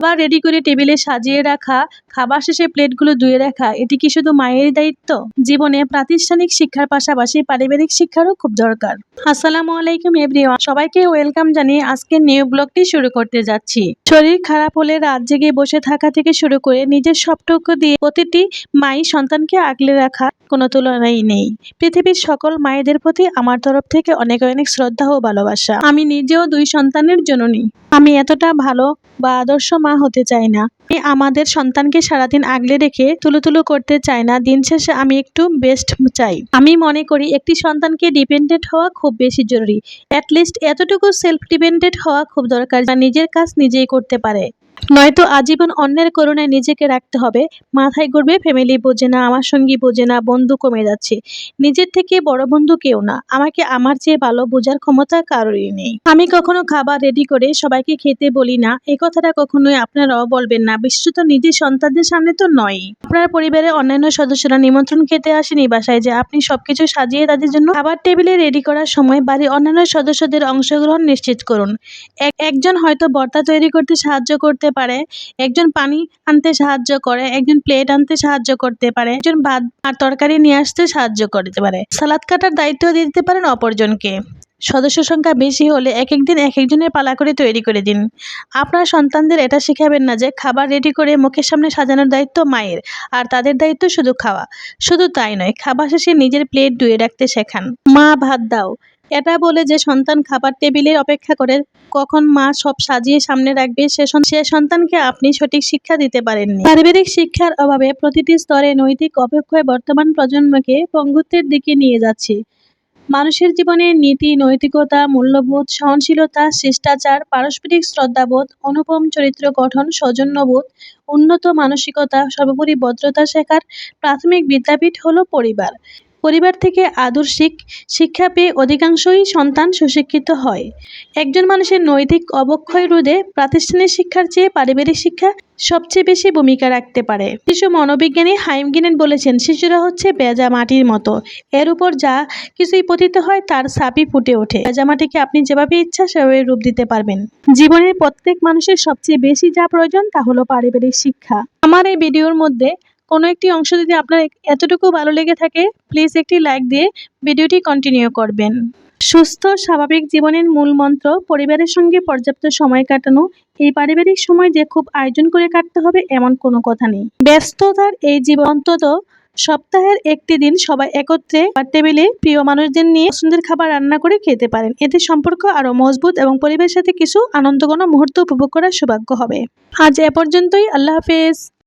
খাবার রেডি করে টেবিলে সাজিয়ে রাখা, খাবার শেষে প্লেটগুলো ধুয়ে রাখা, এটি কি শুধু মায়ের দায়িত্ব? জীবনে প্রাতিষ্ঠানিক শিক্ষার পাশাপাশি পারিবারিক শিক্ষারও খুব দরকার। আসসালামু আলাইকুম এভরিওয়ান সবাইকে ওয়েলকাম জানিয়ে আজকের নিউ ব্লগটি শুরু করতে যাচ্ছি। শরীর খারাপ হলে রাত জেগে বসে থাকা থেকে শুরু করে নিজের সবটুকু দিয়ে প্রতিটি মাই সন্তানকে আগলে রাখা কোনো তুলনাই নেই। পৃথিবীর সকল মায়েদের প্রতি আমার তরফ থেকে অনেক অনেক শ্রদ্ধা ও ভালোবাসা। আমি নিজেও দুই সন্তানের জননী। আমি এতটা ভালো বা আদর্শ মা হতে চাই না। আমি আমাদের সন্তানকে সারাদিন আগলে রেখে তুলু তুলু করতে চাই না। দিন শেষে আমি একটু বেস্ট চাই। আমি মনে করি একটি সন্তানকে ডিপেন্ডেন্ট হওয়া খুব বেশি জরুরি। অ্যাটলিস্ট এতটুকু সেলফ ডিপেন্ডেন্ট হওয়া খুব দরকার যা নিজের কাজ নিজেই করতে পারে। নয়তো আজীবন অন্যের করুণায় নিজেকে রাখতে হবে। মাথায় ঘুরবে ফ্যামিলি বোঝে না, আমার সঙ্গী বোঝে না, বন্ধু কমে যাচ্ছে। নিজের থেকে বড় বন্ধু কেউ না। আমাকে আমার চেয়ে ভালো বোঝার ক্ষমতা কারোরই নেই। আমি কখনো খাবার রেডি করে সবাইকে খেতে বলি না। এই কথাটা কখনোই আপনারাও বলবেন না। বিশেষত নিজের সন্তানদের সামনে তো নয় আপনার পরিবারের অন্যান্য সদস্যরা নিমন্ত্রণ খেতে আসেনি বাসায় যে আপনি সবকিছু সাজিয়ে তাদের জন্য খাবার টেবিলে রেডি করার সময় বাড়ির অন্যান্য সদস্যদের অংশগ্রহণ নিশ্চিত করুন। এক, একজন হয়তো বর্তা তৈরি করতে সাহায্য করতে পারে, একজন পানি আনতে সাহায্য করে, একজন প্লেট আনতে সাহায্য করতে পারে, একজন ভাত আর তরকারি নিয়ে আসতে সাহায্য করতে পারে। সালাদ কাটার দায়িত্ব দিয়ে দিতে পারেন অপরজনকে। সদস্য সংখ্যা বেশি হলে এক একদিন এক একজনের পালা করে তৈরি করে দিন। আপনার সন্তানদের এটা শেখাবেন না যে খাবার রেডি করে মুখের সামনে সাজানোর দায়িত্ব মায়ের, আর তাদের দায়িত্ব শুধু খাওয়া। শুধু তাই নয়, খাবার শেষে নিজের প্লেট ধুয়ে রাখতে শেখান। মা, ভাত দাও। এটা বলে যে সন্তান খাবার টেবিলের অপেক্ষা করে, কখন মা সব সাজিয়ে সামনে রাখবে সে সে সন্তানকে আপনি সঠিক শিক্ষা দিতে পারেননি। পারিবারিক শিক্ষার অভাবে প্রতিটি স্তরে নৈতিক অবক্ষয় বর্তমান প্রজন্মকে পঙ্গুত্বের দিকে নিয়ে যাচ্ছে। মানুষের জীবনে নীতি, নৈতিকতা, মূল্যবোধ, সহনশীলতা, শিষ্টাচার, পারস্পরিক শ্রদ্ধাবোধ, অনুপম চরিত্র গঠন, সৌজন্যবোধ, উন্নত মানসিকতা, সর্বোপরি ভদ্রতা শেখার প্রাথমিক বিদ্যাপীঠ হলো পরিবার। পরিবার থেকে আদর্শিক শিক্ষা পেয়ে অধিকাংশই সন্তান সুশিক্ষিত হয়। একজন মানুষের নৈতিক অবক্ষয় রোধে প্রাতিষ্ঠানিক শিক্ষার চেয়ে পারিবারিক শিক্ষা সবচেয়ে বেশি ভূমিকা রাখতে পারে। শিশু মনোবিজ্ঞানী হাইমগিনেন বলেছেন, শিশুরা হচ্ছে বেজা মাটির মতো। এর উপর যা কিছুই পতিত হয়, তার সাপই ফুটে ওঠে। বেজা মাটিকে আপনি যেভাবে ইচ্ছা, সেভাবে রূপ দিতে পারবেন। জীবনের প্রত্যেক মানুষের সবচেয়ে বেশি যা প্রয়োজন, তা হলো পারিবারিক শিক্ষা। আমার এই ভিডিওর মধ্যে কোনো একটি অংশ যদি আপনার এতটুকু ভালো লেগে থাকে প্লিজ একটি লাইক দিয়ে ভিডিওটি কন্টিনিউ করবেন। সুস্থ, স্বাভাবিক জীবনের মূল মন্ত্র, পরিবারের সঙ্গে পর্যাপ্ত সময় কাটানো। এই পারিবারিক সময় যে খুব আয়োজন করে কাটতে হবে এমন কোনো কথা নেই। ব্যস্ততার এই জীবন অন্তত সপ্তাহের একটি দিন সবাই একত্রে টেবিলে প্রিয় মানুষদের নিয়ে পছন্দের খাবার রান্না করে খেতে পারেন। এতে সম্পর্ক আরও মজবুত এবং পরিবারের সাথে কিছু আনন্দঘন মুহূর্ত উপভোগ করার সৌভাগ্য হবে। আজ এ পর্যন্তই। আল্লাহ হাফেজ।